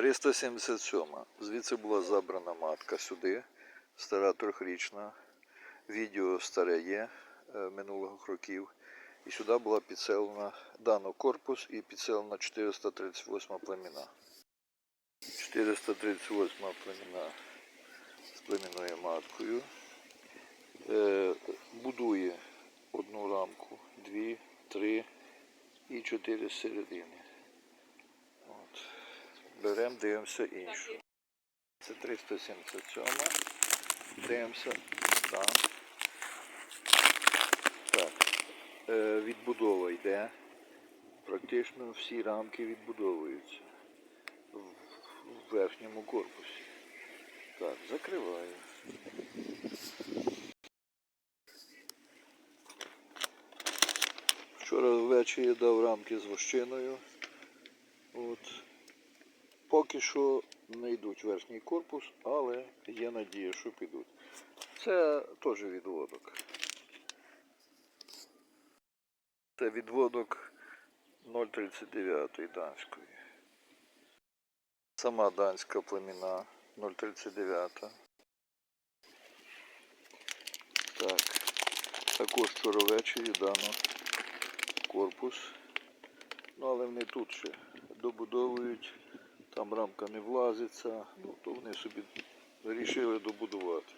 377. Звідси була забрана матка сюди, стара трьохрічна. Відео старе є е, минулих років. І сюди була підселена дано корпус і підселена 438 племіна. 438 племіна з племінною маткою. Е, будує одну рамку, дві, три і чотири середини. Беремо, дивимося іншу. Це 377. Дивимося там. Так. Е, відбудова йде. Практично всі рамки відбудовуються в верхньому корпусі. Так, закриваю. Вчора ввечері дав рамки з вощиною. От. Поки що не йдуть верхній корпус, але є надія, що підуть. Це теж відводок. Це відводок 0,39 данської. Сама данська племіна 0,39. Так. Також вчора ввечері дано корпус. Ну, але вони тут ще добудовують, там рамка не влазиться, ну то вони собі вирішили добудувати.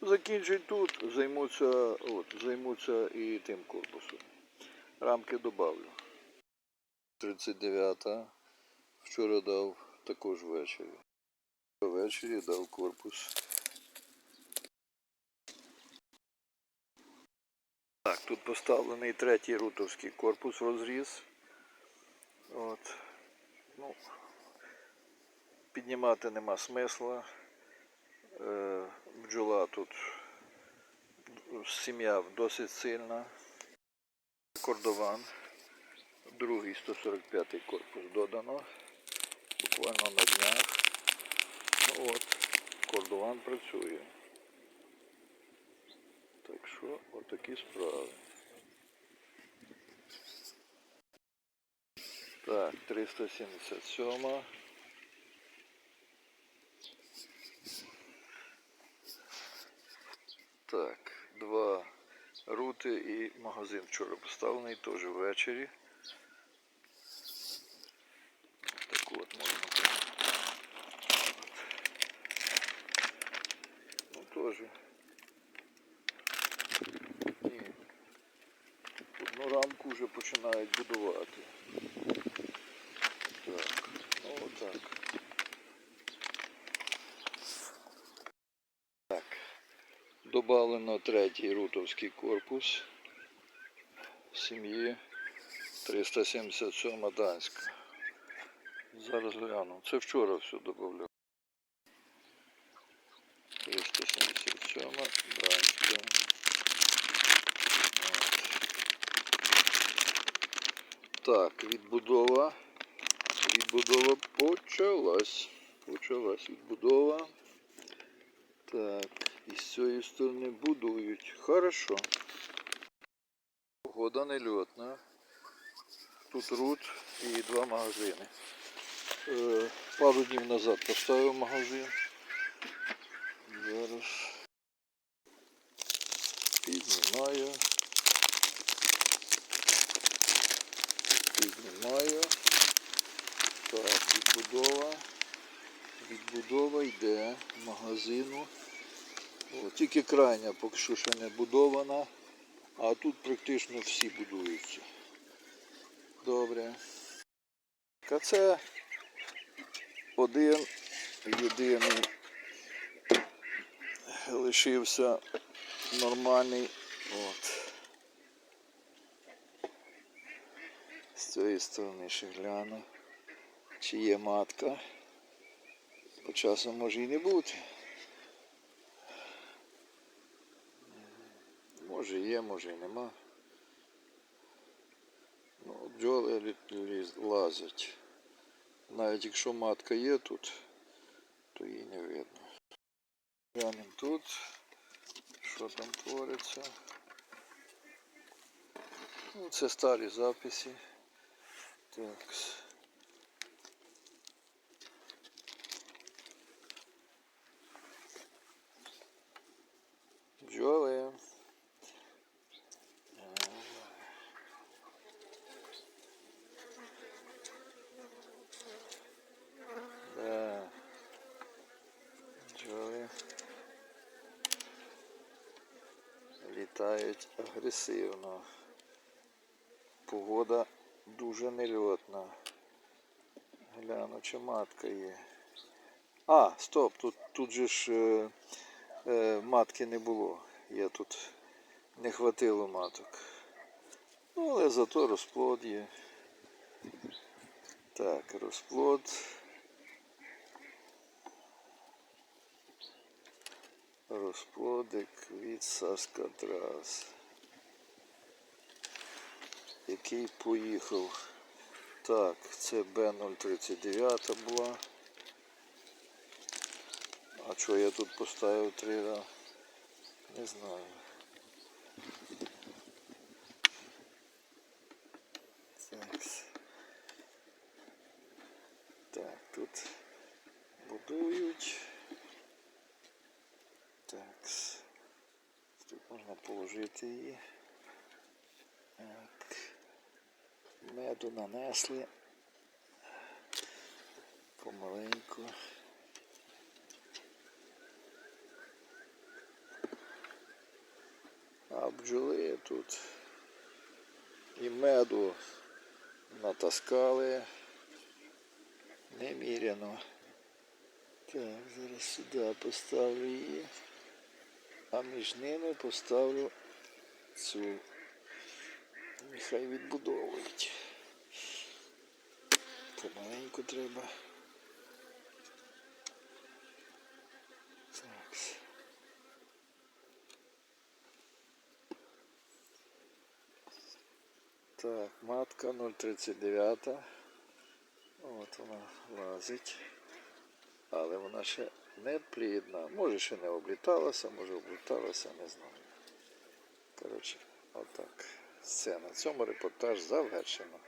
Закінчать тут, займуться, от, займуться і тим корпусом. Рамки добавлю. 39-та. Вчора дав також ввечері. Ввечері дав корпус. Так, тут поставлений третій рутовський корпус розріз. От. Ну, піднімати нема смисла. Е, бджола тут сім'я досить сильна. Кордован. Другий 145 корпус додано. Буквально на днях. Ну от, кордован працює. Так що, отакі справи. Так, 377. Так, два рути і магазин вчора поставлений, теж ввечері. Так от можна. Ну теж. Ні. Одну рамку вже починають будувати. Так, ну отак. Так. Добавлено третій рутовський корпус сім'ї 377 данська. Зараз гляну. Це вчора все додавав. 377 данська. Так, відбудова. Відбудова почалась. Почалась відбудова. Так, і з цієї сторони будують. Хорошо. Погода нельотна. Тут рут і два магазини. Е, пару днів назад поставив магазин. Зараз піднімаю. Піднімаю. Так, відбудова. Відбудова йде магазину. О, тільки крайня поки що ще не будована, а тут практично всі будуються. Добре. А це один єдиний лишився нормальний. От. З цієї сторони ще гляну, чи є матка. По часу може і не бути. може є, може і нема. Ну, Бджоли лазять. Навіть якщо матка є тут, то її не видно. Глянемо тут, що там твориться. Ну, Це старі записи. Так. Бджоли. Досить агресивно. Погода дуже нельотна. Гляну, чи матка є. А, стоп, тут, тут же ж е, е, матки не було. Я тут не хватило маток. Ну, але зато розплод є. Так, розплод. Розплодик від Саскатрас. Який поїхав. Так, це Б039 була. А що я тут поставив три рази? Не знаю. Так. Так, тут будують. Так. Тут можна положити її. Так. Меду нанесли. Помаленьку. А бджоли тут і меду натаскали неміряно. Так, зараз сюди поставлю її, а між ними поставлю цю. Нехай відбудовують. Помаленьку треба. Так. Так, матка 039. От вона лазить. Але вона ще не плідна. Може ще не обліталася, може обліталася, не знаю. Коротше, отак. Все, на цьому репортаж завершено.